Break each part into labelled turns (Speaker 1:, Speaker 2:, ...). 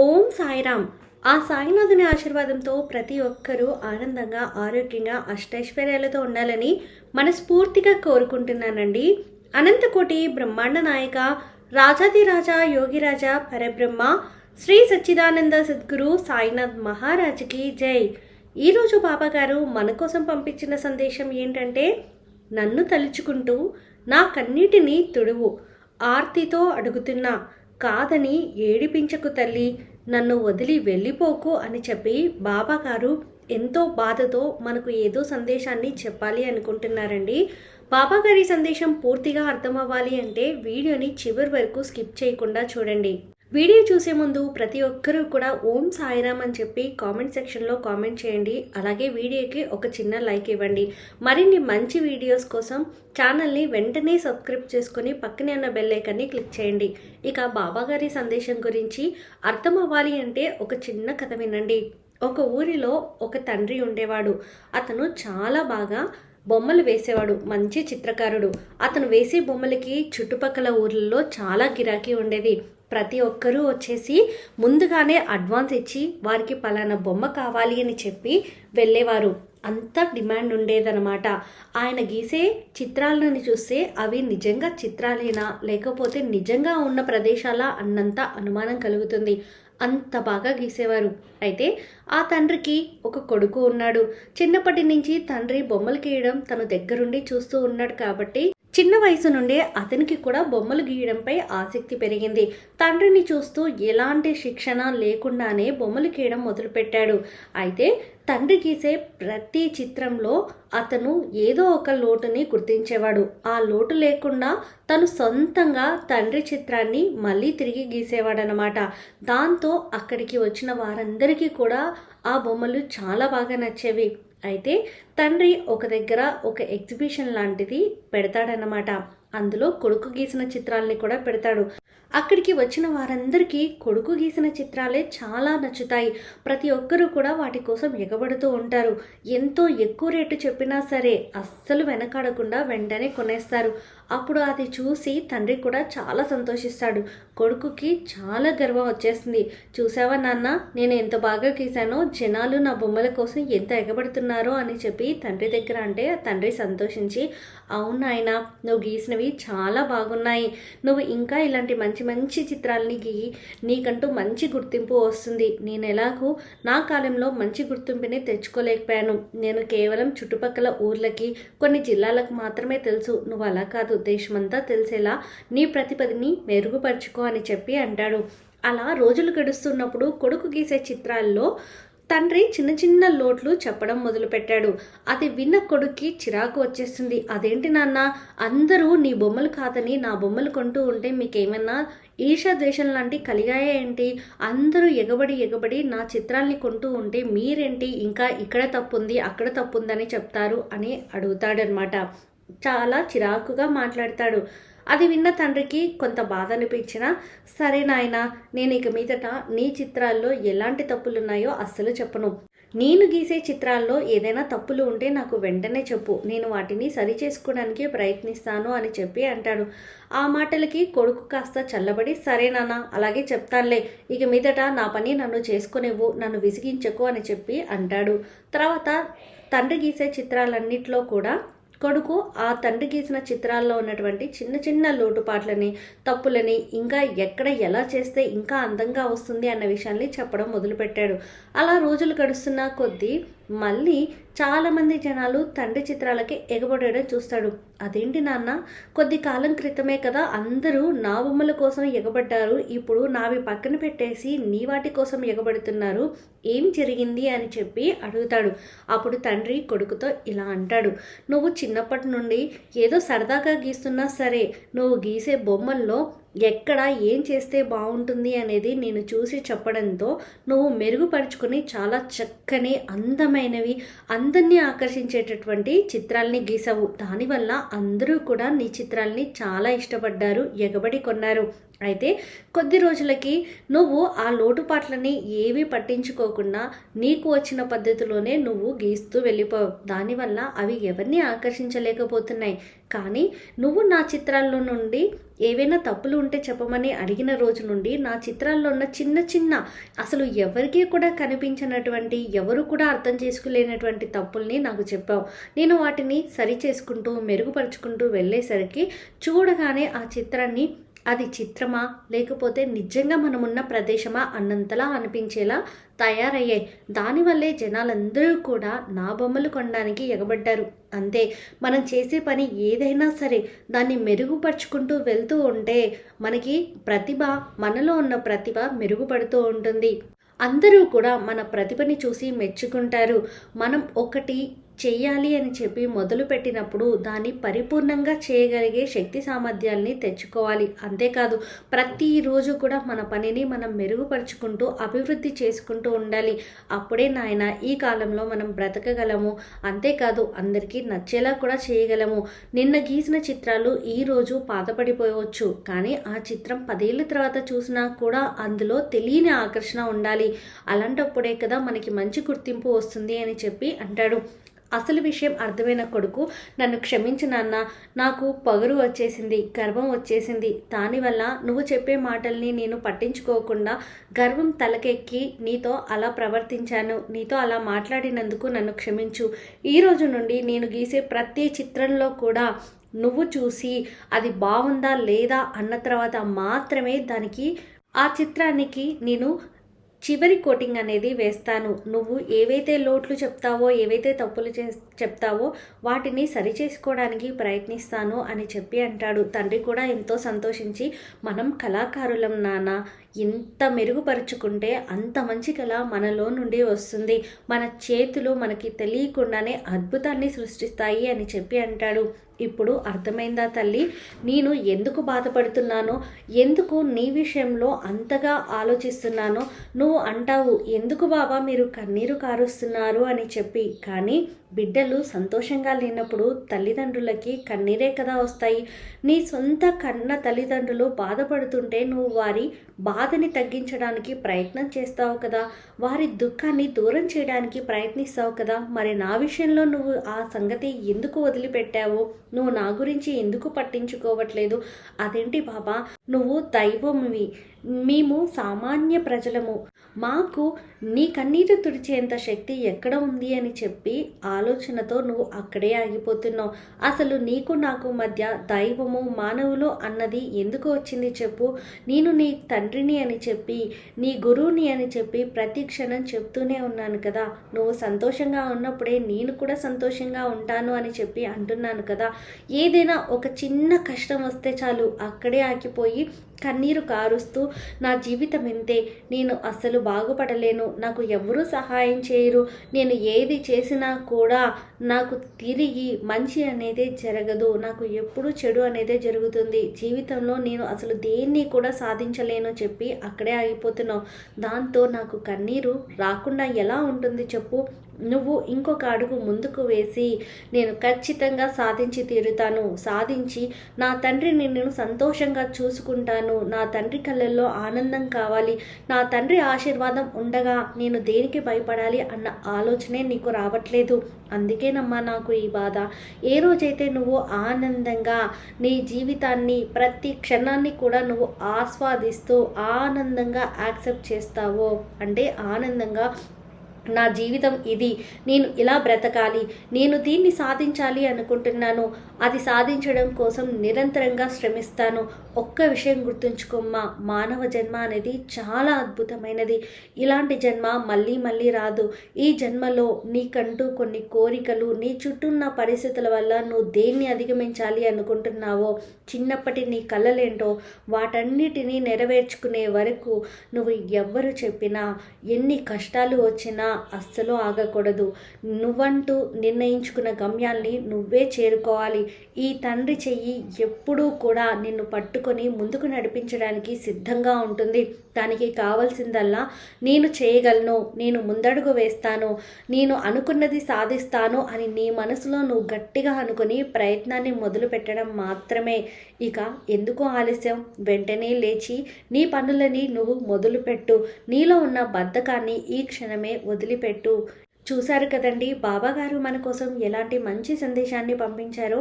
Speaker 1: ఓం సాయిరామ్. ఆ సాయినాథుని ఆశీర్వాదంతో ప్రతి ఒక్కరూ ఆనందంగా ఆరోగ్యంగా అష్టైశ్వర్యాలతో ఉండాలని మనస్ఫూర్తిగా కోరుకుంటున్నానండి. అనంతకోటి బ్రహ్మాండ నాయక రాజాదిరాజా యోగిరాజా పరబ్రహ్మ శ్రీ సచ్చిదానంద సద్గురు సాయినాథ్ మహారాజుకి జై. ఈరోజు బాబాగారు మన కోసం పంపించిన సందేశం ఏంటంటే నన్ను తలుచుకుంటూ నా కన్నీటిని తుడువు ఆర్తితో అడుగుతున్నా. కాదని ఏడిపించకు తల్లి నన్ను వదిలి వెళ్ళిపోకు అని చెప్పి బాబాగారు ఎంతో బాధతో మనకు ఏదో సందేశాన్ని చెప్పాలి అనుకుంటున్నారండి. బాబాగారి సందేశం పూర్తిగా అర్థమవ్వాలి అంటే వీడియోని చివరి వరకు స్కిప్ చేయకుండా చూడండి. వీడియో చూసే ముందు ప్రతి ఒక్కరూ కూడా ఓం సాయిరామ్ అని చెప్పి కామెంట్ సెక్షన్లో కామెంట్ చేయండి. అలాగే వీడియోకి ఒక చిన్న లైక్ ఇవ్వండి. మరిన్ని మంచి వీడియోస్ కోసం ఛానల్ని వెంటనే సబ్స్క్రైబ్ చేసుకొని పక్కనే ఉన్న బెల్ ఐకాన్ని క్లిక్ చేయండి. ఇక బాబాగారి సందేశం గురించి అర్థం అవ్వాలి అంటే ఒక చిన్న కథ వినండి. ఒక ఊరిలో ఒక తండ్రి ఉండేవాడు. అతను చాలా బాగా బొమ్మలు వేసేవాడు. మంచి చిత్రకారుడు. అతను వేసే బొమ్మలకి చుట్టుపక్కల ఊర్లలో చాలా గిరాకీ ఉండేది. ప్రతి ఒక్కరూ వచ్చేసి ముందుగానే అడ్వాన్స్ ఇచ్చి వారికి పలానా బొమ్మ కావాలి అని చెప్పి వెళ్ళేవారు. అంత డిమాండ్ ఉండేదన్నమాట. ఆయన గీసే చిత్రాలను చూస్తే అవి నిజంగా చిత్రాలేనా? లేకపోతే నిజంగా ఉన్న ప్రదేశాల? అన్నంత అనుమానం కలుగుతుంది. అంత బాగా గీసేవారు. అయితే ఆ తండ్రికి ఒక కొడుకు ఉన్నాడు. చిన్నప్పటి నుంచి తండ్రి బొమ్మలు గీయడం తను దగ్గరుండి చూస్తూ ఉన్నాడు కాబట్టి చిన్న వయసు నుండే అతనికి కూడా బొమ్మలు గీయడంపై ఆసక్తి పెరిగింది. తండ్రిని చూస్తూ ఎలాంటి శిక్షణ లేకుండానే బొమ్మలు గీయడం మొదలుపెట్టాడు. అయితే తండ్రి గీసే ప్రతి చిత్రంలో అతను ఏదో ఒక లోటుని గుర్తించేవాడు. ఆ లోటు లేకుండా తను సొంతంగా తండ్రి చిత్రాన్ని మళ్ళీ తిరిగి గీసేవాడనమాట దాంతో అక్కడికి వచ్చిన వారందరికీ కూడా ఆ బొమ్మలు చాలా బాగా నచ్చేవి. అయితే తండ్రి ఒక దగ్గర ఒక ఎగ్జిబిషన్ లాంటిది పెడతాడనమాట అందులో కొడుకు గీసిన చిత్రాలని కూడా పెడతాడు. అక్కడికి వచ్చిన వారందరికీ కొడుకు గీసిన చిత్రాలే చాలా నచ్చుతాయి. ప్రతి ఒక్కరూ కూడా వాటి కోసం ఎగబడుతూ ఉంటారు. ఎంతో ఎక్కువ రేటు చెప్పినా సరే అస్సలు వెనకాడకుండా వెంటనే కొనేస్తారు. అప్పుడు అది చూసి తండ్రి కూడా చాలా సంతోషిస్తాడు. కొడుకుకి చాలా గర్వం వచ్చేస్తుంది చూసావా నాన్న నేను ఎంత బాగా గీశానో జనాలు నా బొమ్మల కోసం ఎంత ఎగబడుతున్నారో అని చెప్పి తండ్రి దగ్గర అంటే తండ్రి సంతోషించి అవును ఆయన నువ్వు గీసినవి చాలా బాగున్నాయి. నువ్వు ఇంకా ఇలాంటి మంచి మంచి చిత్రాలని గీయి నీకంటూ మంచి గుర్తింపు వస్తుంది. నేను ఎలాగూ నా కాలంలో మంచి గుర్తింపుని తెచ్చుకోలేకపోయాను. నేను కేవలం చుట్టుపక్కల ఊర్లకి కొన్ని జిల్లాలకు మాత్రమే తెలుసు. నువ్వు అలా కాదు ఉద్దేశమంతా తెలిసేలా నీ ప్రతిపదిని మెరుగుపరుచుకో అని చెప్పి అంటాడు. అలా రోజులు గడుస్తున్నప్పుడు కొడుకు గీసే చిత్రాల్లో తండ్రి చిన్న చిన్న లోట్లు చెప్పడం మొదలుపెట్టాడు. అది విన్న కొడుక్కి చిరాకు వచ్చేస్తుంది. అదేంటి నాన్న? అందరూ నీ బొమ్మలు కాదని నా బొమ్మలు కొంటూ ఉంటే మీకేమన్నా ఈషా ద్వేషం లాంటి కలిగాయా ఏంటి? అందరూ ఎగబడి ఎగబడి నా చిత్రాల్ని కొంటూ ఉంటే మీరేంటి? ఇంకా ఇక్కడ తప్పుంది అక్కడ తప్పుందని చెప్తారు అని అడుగుతాడనమాట చాలా చిరాకుగా మాట్లాడతాడు. అది విన్న తండ్రికి కొంత బాధ అనిపించినా సరే నాయన నేను ఇక మీదట నీ చిత్రాల్లో ఎలాంటి తప్పులున్నాయో అస్సలు చెప్పను. నేను గీసే చిత్రాల్లో ఏదైనా తప్పులు ఉంటే నాకు వెంటనే చెప్పు. నేను వాటిని సరి చేసుకోవడానికి ప్రయత్నిస్తాను అని చెప్పి అంటాడు. ఆ మాటలకి కొడుకు కాస్త చల్లబడి సరే నాన్న అలాగే చెప్తానులే. ఇక మీదట నా పని నన్ను చేసుకునేవు నన్ను విసిగించకు అని చెప్పి అంటాడు. తర్వాత తండ్రి గీసే చిత్రాలన్నింటిలో కూడా కొడుకు ఆ తండ్రి గీసిన చిత్రాల్లో ఉన్నటువంటి చిన్న చిన్న లోటుపాట్లని తప్పులని ఇంకా ఎక్కడ ఎలా చేస్తే ఇంకా అందంగా వస్తుంది అన్న విషయాన్ని చెప్పడం మొదలుపెట్టాడు. అలా రోజులు గడుస్తున్న కొద్దీ మళ్ళీ చాలామంది జనాలు తండ్రి చిత్రాలకి ఎగబడడం చూస్తాడు. అదేంటి నాన్న? కొద్ది కాలం క్రితమే కదా అందరూ నా బొమ్మల కోసం ఎగబడ్డారు. ఇప్పుడు నావి పక్కన పెట్టేసి నీ వాటి కోసం ఎగబడుతున్నారు. ఏం జరిగింది అని చెప్పి అడుగుతాడు. అప్పుడు తండ్రి కొడుకుతో ఇలా అంటాడు. నువ్వు చిన్నప్పటి నుండి ఏదో సరదాగా గీస్తున్నా సరే నువ్వు గీసే బొమ్మల్లో ఎక్కడ ఏం చేస్తే బాగుంటుంది అనేది నేను చూసి చెప్పడంతో నువ్వు మెరుగుపరుచుకుని చాలా చక్కని అందమైనవి అందరినీ ఆకర్షించేటటువంటి చిత్రాల్ని గీసావు. దానివల్ల అందరూ కూడా నీ చిత్రాల్ని చాలా ఇష్టపడ్డారు ఎగబడి కొన్నారు. అయితే కొద్ది రోజులకి నువ్వు ఆ లోటుపాట్లని ఏవి పట్టించుకోకుండా నీకు వచ్చిన పద్ధతిలోనే నువ్వు గీస్తూ వెళ్ళిపోవు. దానివల్ల అవి ఎవరిని ఆకర్షించలేకపోతున్నాయి. కానీ నువ్వు నా చిత్రాల్లో నుండి ఏవైనా తప్పులు ఉంటే చెప్పమని అడిగిన రోజు నుండి నా చిత్రాల్లో ఉన్న చిన్న చిన్న అసలు ఎవరికీ కూడా కనిపించినటువంటి ఎవరు కూడా అర్థం చేసుకోలేనటువంటి తప్పుల్ని నాకు చెప్పావు. నేను వాటిని సరి చేసుకుంటూ మెరుగుపరుచుకుంటూ వెళ్ళేసరికి చూడగానే ఆ చిత్రాన్ని అది చిత్రమా? లేకపోతే నిజంగా మనమున్న ప్రదేశమా? అన్నంతలా అనిపించేలా తయారయ్యాయి దానివల్లే జనాలందరూ కూడా నా బొమ్మలు కొనడానికి ఎగబడ్డారు. అంతే. మనం చేసే పని ఏదైనా సరే దాన్ని మెరుగుపరుచుకుంటూ వెళ్తూ ఉంటే మనకి ప్రతిభ మనలో ఉన్న ప్రతిభ మెరుగుపడుతూ ఉంటుంది. అందరూ కూడా మన ప్రతిభని చూసి మెచ్చుకుంటారు. మనం ఒకటి చేయాలి అని చెప్పి మొదలు పెట్టినప్పుడు దాన్ని పరిపూర్ణంగా చేయగలిగే శక్తి సామర్థ్యాల్ని తెచ్చుకోవాలి. అంతేకాదు ప్రతిరోజు కూడా మన పనిని మనం మెరుగుపరుచుకుంటూ అభివృద్ధి చేసుకుంటూ ఉండాలి. అప్పుడే నాయన ఈ కాలంలో మనం బ్రతకగలము. అంతేకాదు అందరికీ నచ్చేలా కూడా చేయగలము. నిన్న గీసిన చిత్రాలు ఈరోజు పాతపడిపోవచ్చు. కానీ ఆ చిత్రం పదేళ్ళ తర్వాత చూసినా కూడా అందులో తెలియని ఆకర్షణ ఉండాలి. అలాంటప్పుడే కదా మనకి మంచి గుర్తింపు వస్తుంది అని చెప్పి అంటాడు. అసలు విషయం అర్థమైన కొడుకు నన్ను క్షమించు నాన్న. నాకు పగురు వచ్చేసింది గర్వం వచ్చేసింది. దానివల్ల నువ్వు చెప్పే మాటల్ని నేను పట్టించుకోకుండా గర్వం తలకెక్కి నీతో అలా ప్రవర్తించాను. నీతో అలా మాట్లాడినందుకు నన్ను క్షమించు. ఈ రోజు నుండి నేను గీసే ప్రతి చిత్రంలో కూడా నువ్వు చూసి అది బాగుందా లేదా అన్న తర్వాత మాత్రమే దానికి ఆ చిత్రానికి నేను చివరి కోటింగ్ అనేది వేస్తాను. నువ్వు ఏవైతే లోట్లు చెప్తావో ఏవైతే తప్పులు చే చెప్తావో వాటిని సరిచేసుకోవడానికి ప్రయత్నిస్తాను అని చెప్పి అంటాడు. తండ్రి కూడా ఎంతో సంతోషించి మనం కళాకారులం నాన్న ఎంత మెరుగుపరుచుకుంటే అంత మంచి కళ మనలో నుండి వస్తుంది. మన చేతులు మనకి తెలియకుండానే అద్భుతాన్ని సృష్టిస్తాయి అని చెప్పి అంటాడు. ఇప్పుడు అర్థమైందా తల్లి? నేను ఎందుకు బాధపడుతున్నానో ఎందుకు నీ విషయంలో అంతగా ఆలోచిస్తున్నానో నువ్వు అంటావు ఎందుకు బాబా మీరు కన్నీరు కారుస్తున్నారు అని చెప్పి. కానీ బిడ్డలు సంతోషంగా లేనప్పుడు తల్లిదండ్రులకి కన్నీరే కదా వస్తాయి. నీ సొంత కన్న తల్లిదండ్రులు బాధపడుతుంటే నువ్వు వారి బాధని తగ్గించడానికి ప్రయత్నం చేస్తావు కదా. వారి దుఃఖాన్ని దూరం చేయడానికి ప్రయత్నిస్తావు కదా. మరి నా విషయంలో నువ్వు ఆ సంగతి ఎందుకు వదిలిపెట్టావు? నువ్వు నా గురించి ఎందుకు పట్టించుకోవట్లేదు? అదేంటి బాబా? నువ్వు దైవంవి మేము సామాన్య ప్రజలము. మాకు నీ కన్నీరు తుడిచేంత శక్తి ఎక్కడ ఉంది అని చెప్పి ఆలోచనతో నువ్వు అక్కడే ఆగిపోతున్నావు. అసలు నీకు నాకు మధ్య దైవము మానవులు అన్నది ఎందుకు వచ్చింది చెప్పు. నేను నీ తండ్రిని అని చెప్పి నీ గురువుని అని చెప్పి ప్రతి క్షణం చెప్తూనే ఉన్నాను కదా. నువ్వు సంతోషంగా ఉన్నప్పుడే నేను కూడా సంతోషంగా ఉంటాను అని చెప్పి అంటున్నాను కదా. ఏదైనా ఒక చిన్న కష్టం వస్తే చాలు అక్కడే ఆగిపోయి కన్నీరు కారుస్తూ నా జీవితం ఇంతే. నేను అస్సలు బాగుపడలేను. నాకు ఎవరూ సహాయం చేయరు. నేను ఏది చేసినా కూడా నాకు తిరిగి మంచి అనేది జరగదు. నాకు ఎప్పుడు చెడు అనేది జరుగుతుంది. జీవితంలో నేను అసలు దేన్ని కూడా సాధించలేను చెప్పి అక్కడే ఆగిపోతున్నావు. దాంతో నాకు కన్నీరు రాకుండా ఎలా ఉంటుంది చెప్పు. నువ్వు ఇంకొక అడుగు ముందుకు వేసి నేను ఖచ్చితంగా సాధించి తీరుతాను. సాధించి నా తండ్రిని నేను సంతోషంగా చూసుకుంటాను. నా తండ్రి కళ్ళల్లో ఆనందం కావాలి. నా తండ్రి ఆశీర్వాదం ఉండగా నేను దేనికి భయపడాలి అన్న ఆలోచనే నీకు రావట్లేదు. అందుకేనమ్మా నాకు ఈ బాధ. ఏ రోజైతే నువ్వు ఆనందంగా నీ జీవితాన్ని ప్రతి క్షణాన్ని కూడా నువ్వు ఆస్వాదిస్తూ ఆనందంగా యాక్సెప్ట్ చేస్తావో అంటే ఆనందంగా నా జీవితం ఇది. నేను ఇలా బ్రతకాలి. నేను దీన్ని సాధించాలి అనుకుంటున్నాను. అది సాధించడం కోసం నిరంతరంగా శ్రమిస్తాను. ఒక్క విషయం గుర్తుంచుకోమ్మా. మానవ జన్మ అనేది చాలా అద్భుతమైనది. ఇలాంటి జన్మ మళ్ళీ మళ్ళీ రాదు. ఈ జన్మలో నీకంటూ కొన్ని కోరికలు నీ చుట్టూ ఉన్న పరిస్థితుల వల్ల నువ్వు దేన్ని అధిగమించాలి అనుకుంటున్నావో చిన్నప్పటి నీ కళలేంటో వాటన్నిటినీ నెరవేర్చుకునే వరకు నువ్వు ఎవ్వరు చెప్పినా ఎన్ని కష్టాలు వచ్చినా అస్సలు ఆగకూడదు. నువ్వంటూ నిర్ణయించుకున్న గమ్యాల్ని నువ్వే చేరుకోవాలి. ఈ తండ్రి చెయ్యి ఎప్పుడూ కూడా నిన్ను పట్టుకొని ముందుకు నడిపించడానికి సిద్ధంగా ఉంటుంది. దానికి కావాల్సిందల్లా నేను చేయగలను నేను ముందడుగు వేస్తాను నేను అనుకున్నది సాధిస్తాను అని నీ మనసులో నువ్వు గట్టిగా అనుకుని ప్రయత్నాన్ని మొదలు పెట్టడం మాత్రమే. ఇక ఎందుకు ఆలస్యం? వెంటనే లేచి నీ పనులని నువ్వు మొదలుపెట్టు. నీలో ఉన్న బద్ధకాన్ని ఈ క్షణమే వదిలిపెట్టు. చూశారు కదండి బాబాగారు మన కోసం ఎలాంటి మంచి సందేశాన్ని పంపించారో.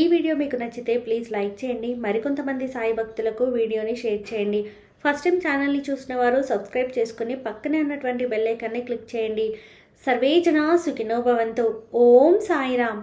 Speaker 1: ఈ వీడియో మీకు నచ్చితే ప్లీజ్ లైక్ చేయండి. మరికొంతమంది సాయి భక్తులకు వీడియోని షేర్ చేయండి. ఫస్ట్ టైం ఛానల్ని చూసిన వారు సబ్స్క్రైబ్ చేసుకుని పక్కనే ఉన్నటువంటి బెల్లైకాన్ని క్లిక్ చేయండి. సర్వే జనా ఓం సాయిరామ్.